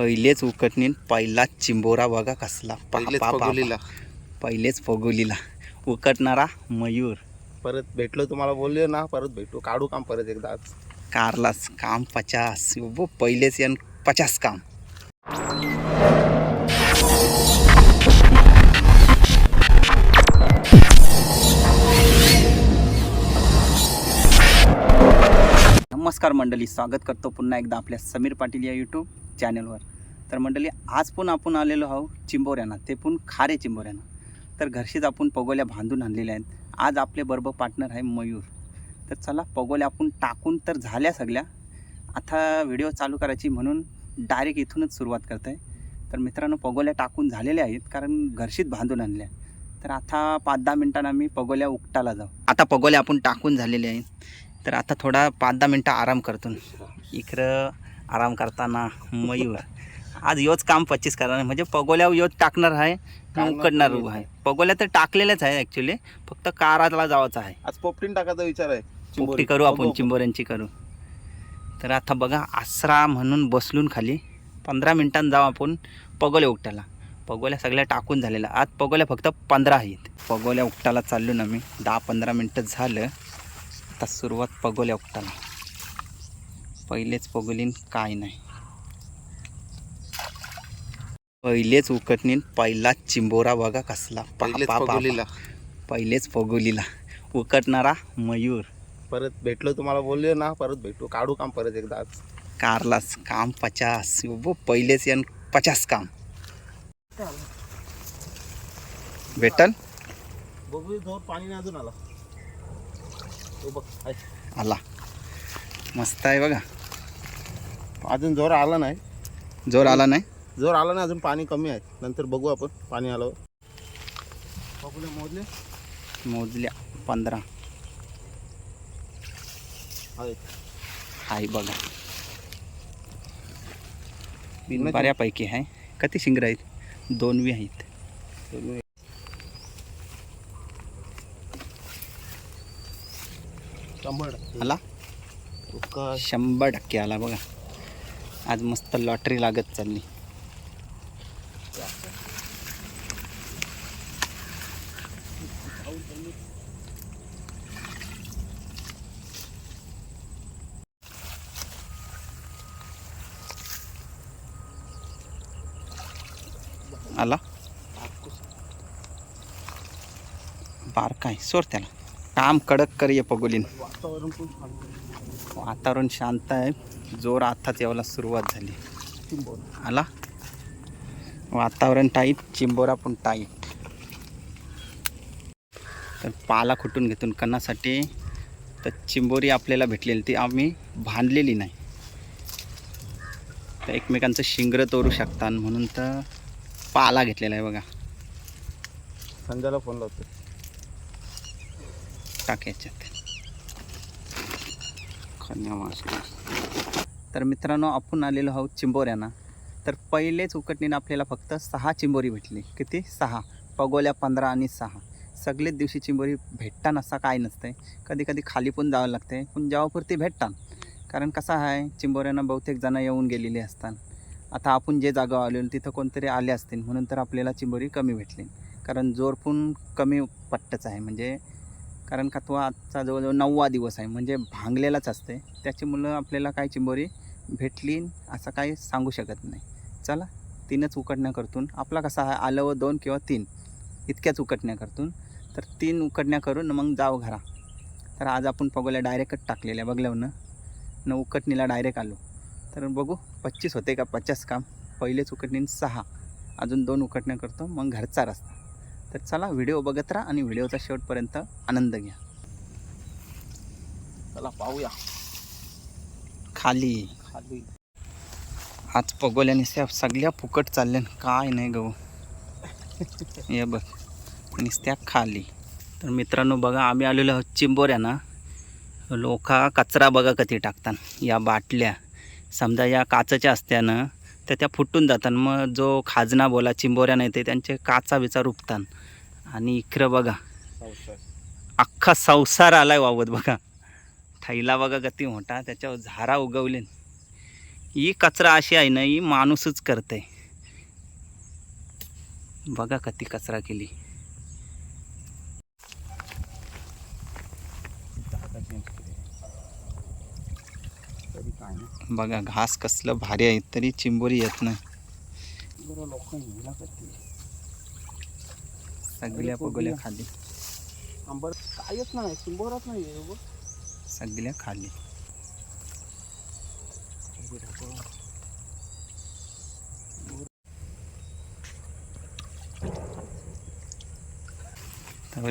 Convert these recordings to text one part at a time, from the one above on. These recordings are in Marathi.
पहिलेच उकटणीन पहिलाच चिंबोरा बघा कसला. फगोलीला. पहिलेच फगोलीला. उकटणारा मयूर. परत भेटलो तुम्हाला बोलले ना परत भेटू. काढू काम परत एकदा कारलाच काम पचास. वो पहिलेच यान पचास काम. नमस्कार मंडळी स्वागत करतो पुन्हा एकदा आपल्या समीर पाटील या यूट्यूब चॅनलवर. तर मंडळी आज पण आपण आलेलो आहो चिंबोऱ्यांना. ते पण खारे चिंबोऱ्यांना. तर घरशीच आपण पगोल्या बांधून आणलेल्या आहेत. आज आपले बरोबर पार्टनर आहे मयूर. तर चला पगोल्या आपण टाकून तर झाल्या सगळ्या. आता व्हिडिओ चालू करायची म्हणून डायरेक्ट इथूनच सुरुवात करत आहे तर मित्रांनो पगोल्या टाकून झालेल्या आहेत कारण घरशीत बांधून आणल्या तर आता पाच दहा मिनटानं आम्ही पगोल्या उकटाला जाऊ. आता पगोल्या आपण टाकून झालेले आहेत. तर आता थोडा पाच दहा मिनटं आराम करतो. इकडं आराम करताना मयूर. आज योच काम पच्चीस करणार म्हणजे पगोल्या योच टाकणार आहे उकडणार. आहे. पगोल्या तर टाकलेल्याच आहे ॲक्च्युली फक्त काराला जावाचं आहे. आज पोपटीन टाकायचा विचार आहे. पोपटी. करू आपण चिंबोऱ्यांची करू. तर आता बघा आसरा म्हणून बसलून खाली. पंधरा मिनिटांनी जाऊ आपण पगोल्या उकटाला पगोल्या सगळ्या टाकून झालेल्या. आज पगोल्या फक्त पंधरा आहेत. पगोल्या उकटाला चाललो ना मी. दहा पंधरा मिनटं झालं. आता सुरुवात पगोल्या उकटाला पहिलेच पगोलीन काय नाही. पहिलेच उकटणीन पहिलाच चिंबोरा बघा कसला. पहिलेच फगोलीला. पहिलेच पगोलीला. उकटणारा मयूर. परत भेटलो तुम्हाला बोलले ना परत भेटू. काढू काम परत एकदा कारलाच काम पचास. वो पहिलेच यान पचास काम. भेटल? बघू जोर पाणी नाही अजून आला. तो बघ आहे. आला. मस्त आहे बघा. अजून जोर आला नाही. जोर आला नाही? जोर आला नाही अजून पाणी कमी आहे. नंतर बघू आपण पाणी आलं बघूले मोजले मोजल्या पंधरा. आहे हाय बघा. बऱ्यापैकी आहे. किती शिंगर आहेत? दोनवी आहेत. शंभर. आला? शंभर टक्के आला बघा. आज मस्त लॉटरी लागत चालली. आला? बारकाय सोड त्याला. काम कडक कर ये पगोलीन. वातावरण शांत आहे. जोर आताच यावला सुरुवात झाली. आला? वातावरण टाईट चिंबोरा पण टाईट. तर पाला खुटून घेतून कणासाठी तर चिंबोरी आपल्याला भेटलेली ती आम्ही बांधलेली नाही. तर एकमेकांचं शिंगर तोरू शकतात म्हणून तर पाला घेतलेला आहे बघा. संजयला फोन लावतो. टाक याच्यात खन्या तर मित्रांनो आपण आलेलो आहोत चिंबोऱ्यांना. तर पहिलेच उकटणीनं आपल्याला फक्त सहा चिंबोरी भेटली. किती? सहा. पगोल्या पंधरा आणि सहा. सगळेच दिवशी चिंबोरी भेटता नसा काय नसतंय. कधी कधी खाली पण जावं लागतंय पण जेव्हापुरती भेटतात कारण कसं आहे चिंबोऱ्यांना बहुतेक जणं येऊन गेलेली असतात आता आपण जे जागा आलेलो तिथं कोणतरी आले असतील म्हणून तर आपल्याला चिंबोरी कमी भेटली. कारण जोर पण कमी पट्टच आहे. म्हणजे कारण का तो आजचा जवळजवळ नववा दिवस आहे म्हणजे भांगलेलाच असते त्याच्यामुळं आपल्याला काय चिंबोरी भेटली असं काही सांगू शकत नाही. चला तीनच उकडण्या करतून आपला कसा आहे आलं व दोन किंवा तीन इतक्याच उकडण्या करतून तर तीन उकडण्या करून मग जाव घरा. तर आज आपण पगोल्या डायरेक्टच टाकलेल्या बघल्यावनं न? उकटणीला डायरेक्ट आलो. तर बघू पच्चीस होते का पचास काम? पहिलेच उकडणी सहा अजून दोन उकटण्या करतो मग घरचा रस्ता. तर चला व्हिडिओ बघत राहा आणि व्हिडिओचा शेवटपर्यंत आनंद घ्या. चला पाहूया. खाली. खाली. आज पगोल्याने सगळ्या फुकट चालल्या न काय नाही गहू हे. बघ. नुसत्या खाली. तर मित्रांनो बघा आम्ही आलेलो आहोत चिंबोऱ्याना. लोका कचरा बघा कधी टाकतात या बाटल्या. समजा या काचच्या असत्यानं तर त्या फुटून जातात मग जो खाजना बोला चिंबोऱ्यानं येते त्यांचे काचा बिचा रुपतात आणि इकडं बघा. अख्खा संसार आलाय वावत बघा. थैला बघा किती मोठा त्याच्यावर झारा उगवले ही कचरा अशी आहे ना ही माणूसच करते बघा किती कचरा केली. बघा घास कसलं भारी आहे तरी चिंबोरी येत नाही बरं लोक हिला करते सगळ्या पगोल्या खाली. आंबर कायच नाही शिंबोराच नाही आहे बघ. सगळ्या खाली.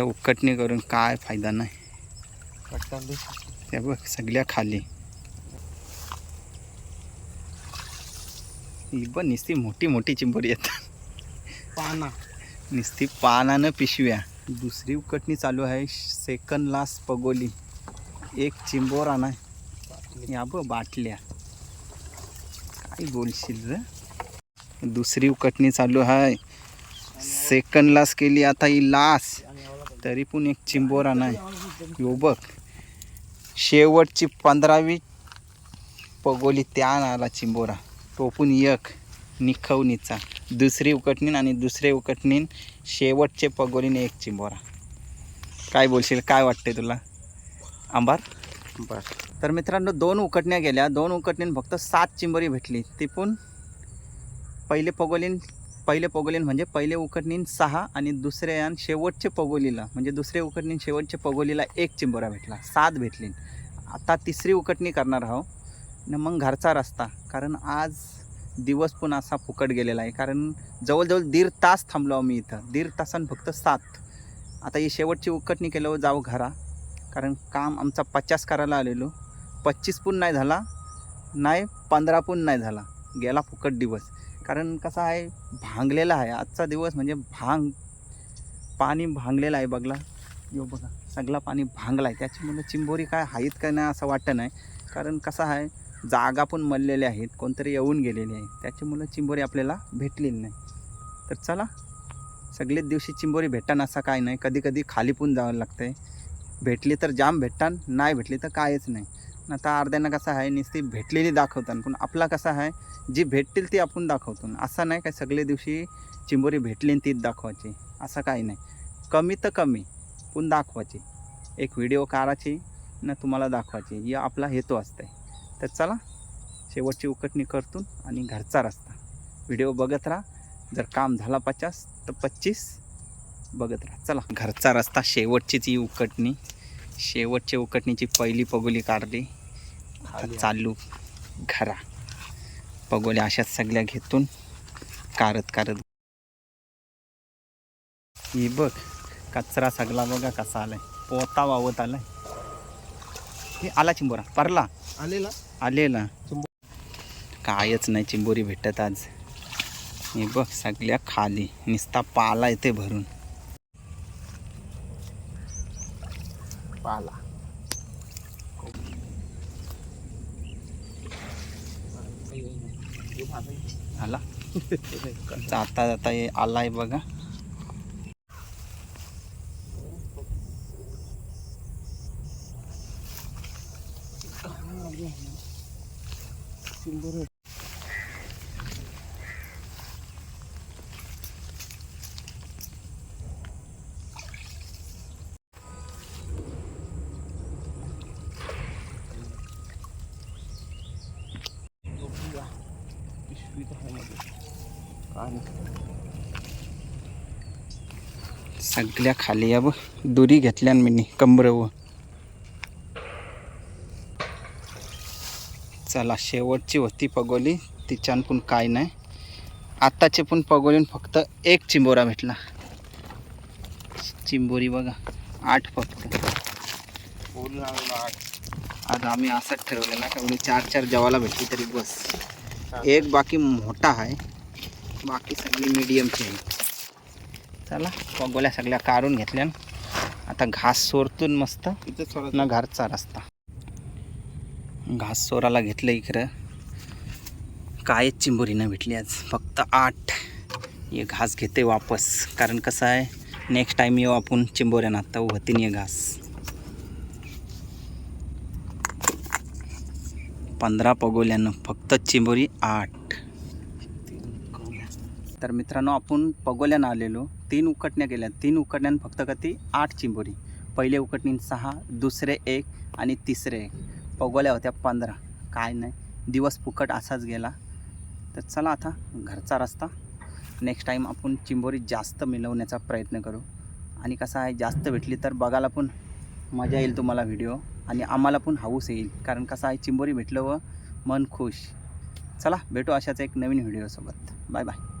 उकटणी करून काय फायदा नाही. त्या बघ सगळ्या खाली. ही पण नुसती मोठी मोठी चिंबोरी येतात. पाना. नुसती पानानं पिशव्या. दुसरी उकटणी चालू आहे. सेकंड लास्ट पगोली. एक चिंबोर आणा या ब बाटल्या. काय बोलशील र? दुसरी उकटणी चालू आहे. सेकंड लास्ट केली आता ही लास तरी पण एक चिंबोर आणाय यो बघ. शेवटची पंधरावी पगोली त्या आला चिंबोरा. तो पण एक निखवणीचा. दुसरी उकटणीन आणि दुसरे उकटणीन शेवटचे पगोलीने एक चिंबोरा. काय बोलशील? काय वाटते तुला? आंबार? बस तर मित्रांनो दोन उकटण्या गेल्या. दोन उकटणीन फक्त सात चिंबोरी भेटली. ती पण पहिले पगोलीन पहिले पगोलीन म्हणजे पहिले उकटणीन सहा आणि दुसरे आणि शेवटचे पगोलीला म्हणजे दुसरे उकटणीन शेवटचे पगोलीला एक चिंबोरा भेटला. सात भेटली. आता तिसरी उकटणी करणार आहो न मग घरचा रस्ता कारण आज दिवस पण असा फुकट गेलेला आहे. कारण जवळजवळ दीड तास थांबलो मी इथं. दीड तासान फक्त सात. आता ही शेवटची उकटणी केलं हो, जाऊ घरा. कारण काम आमचा पचास करायला आलेलो. पच्चीस पण नाही झाला. नाही पंधरा पण नाही झाला. गेला फुकट दिवस. कारण कसा आहे भांगलेला आहे. आजचा दिवस म्हणजे भांग पाणी भांगलेलं आहे बघला. यो बघा सगळा पाणी भांगला आहे. त्याच्यामुळे चिंबोरी काय आहेत का नाही असं वाटतं नाही. कारण कसं आहे जागा पण मललेल्या आहेत. कोणतरी येऊन गेलेली आहे. त्याच्यामुळं चिंबोरी आपल्याला भेटलेली नाही. तर चला सगळेच दिवशी चिंबोरी भेटताना असं काय नाही. कधी कधी खाली पण जावं लागतं आहे भेटली तर जाम भेटतान नाही भेटली तर कायच नाही. आता अर्ध्यांना कसं आहे नुसती भेटलेली दाखवतान पण आपला कसा आहे जी भेटतील ती आपण दाखवतो. असं नाही काय सगळे दिवशी चिंबोरी भेटली तीच दाखवायची. असं काही नाही. कमी तर कमी पण दाखवायची. एक व्हिडिओ काढायची ना तुम्हाला दाखवायची. या आपला हेतू असते तर चला शेवटची उकटणी करतून आणि घरचा रस्ता. व्हिडिओ बघत राहा. जर काम झाला पचास तर पच्चीस बघत राहा. चला घरचा रस्ता शेवटचीच ही उकटणी. शेवटची उकटणीची पहिली पगोली काढली. आता चालू घरा. पगोल्या अशाच सगळ्या घेतून कारत कारत ही बघ कचरा सगळा बघा कसा आलाय. पोता वावत आलाय. हे आला चिंबोरा परला. आलेला? आलेला. कायच नाही चिंबोरी भेटत आज. हे बघ सगळ्या खाली. निस्ता पाला येते भरून. पाला. आला. जाता जाता हे आलाय बघा. शिंबोर सुंदर आहे सगळ्या खाली या बघ. दुरी घेतल्यान मी कंबरव चला शेवटची होती पगोली तिच्यान पण काय नाही. आत्ताचे पण पगोलीन फक्त एक चिंबोरा भेटला. चिंबोरी बघा आठ फक्त. आज आम्ही असंच ठरवलं ना का चार चार जेवायला भेटली तरी बस. एक बाकी मोठा आहे. बाकी सगळी मिडियमची आहे. चला पगोल्या सगळ्या काढून घेतल्या आता घास सोरतून मस्त. ना घरचा रस्ता. घास सोराला घेतलं इकडं. कायच चिंबोरी न भेटली आज. फक्त आठ. हे घास घेते वापस. कारण कसं आहे नेक्स्ट टाईम येऊ आपण चिंबोऱ्यानं. आता होतीन हे घास. पंधरा पगोल्यानं. फक्त चिंबोरी आठ. तर मित्रांनो आपण पगोल्यानं आलेलो. तीन उकटण्या केल्या तीन उकटण्यानं फक्त का ती आठ चिंबोरी. पहिले उकटणी सहा दुसरे एक आणि तिसरे एक. पगवल्या होत्या पंधरा. काय नाही. दिवस फुकट असाच गेला. तर चला आता घरचा रस्ता. नेक्स्ट टाईम आपण चिंबोरी जास्त मिळवण्याचा प्रयत्न करू. आणि कसं आहे जास्त भेटली तर बघायला पण मजा येईल तुम्हाला व्हिडिओ आणि आम्हाला पण हाऊस येईल. कारण कसं आहे चिंबोरी भेटलं व मन खुश. चला भेटू अशाच एक नवीन व्हिडिओसोबत बाय बाय